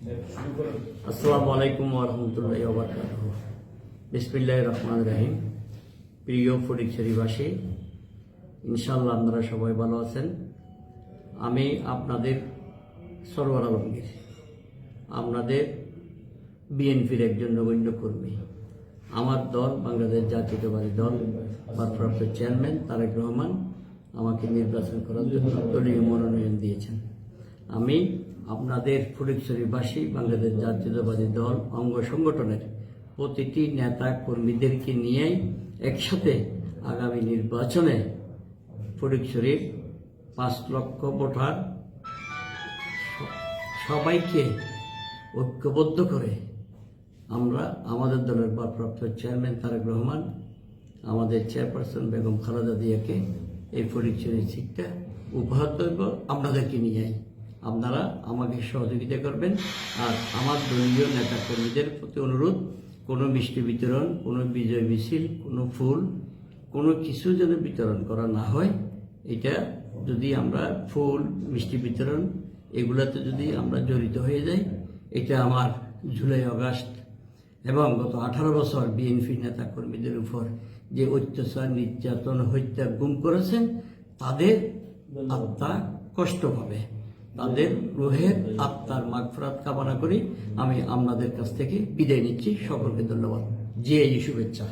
আসসালামু আলাইকুম ওরহমতুল্লাহ ওবরকাত বিসমিল্লাহ রহমান রাহিম। প্রিয় ফটিকছড়িবাসী ইনশাল্লাহ আপনারা সবাই ভালো আছেন। আমি আপনাদের সরওয়ার আলমগীর, আপনাদের বিএনপির একজন নগণ্য কর্মী। আমার দল, বাংলাদেশ জাতীয়তাবাদী দল, ভারপ্রাপ্ত চেয়ারম্যান তারেক রহমান আমাকে নির্বাচন করার জন্য দলীয় মনোনয়ন দিয়েছেন। আমি আপনাদের ফটিকছড়িবাসী বাংলাদেশ জাতীয়তাবাদী দল, অঙ্গ সংগঠনের প্রতিটি নেতা কর্মীদেরকে নিয়েই একসাথে আগামী নির্বাচনে ফটিকছড়ির পাঁচ লক্ষ ভোটার সবাইকে ঐক্যবদ্ধ করে আমরা আমাদের দলের ভারপ্রাপ্ত চেয়ারম্যান তারেক রহমান, আমাদের চেয়ারপারসন বেগম খালেদা দিয়াকে এই ফটিকছড়ির সিটটা উপহার দেব, আপনাদেরকে নিয়েই আপনারা আমাকে সহযোগিতা করবেন আর আমার দলীয় নেতা কর্মীদের প্রতি অনুরোধ, কোনো মিষ্টি বিতরণ, কোনো বিজয় মিছিল, কোনো ফুল, কোনো কিছু যেন বিতরণ করা না হয়, এটা যদি আমরা ফুল, মিষ্টি বিতরণ এগুলাতে যদি আমরা জড়িত হয়ে যাই, এটা আমার জুলাই আগস্ট এবং গত আঠারো বছর বিএনপি নেতা কর্মীদের উপর যে অত্যাচার, নির্যাতন, হত্যা, গুম করেছেন, তাদের আত্মা কষ্ট পাবে। তাদের রোহের আত্মার মাগফরাত কামনা করি। আমি আপনাদের কাছ থেকে বিদায় নিচ্ছি। সকলকে ধন্যবাদ। যে শুভেচ্ছা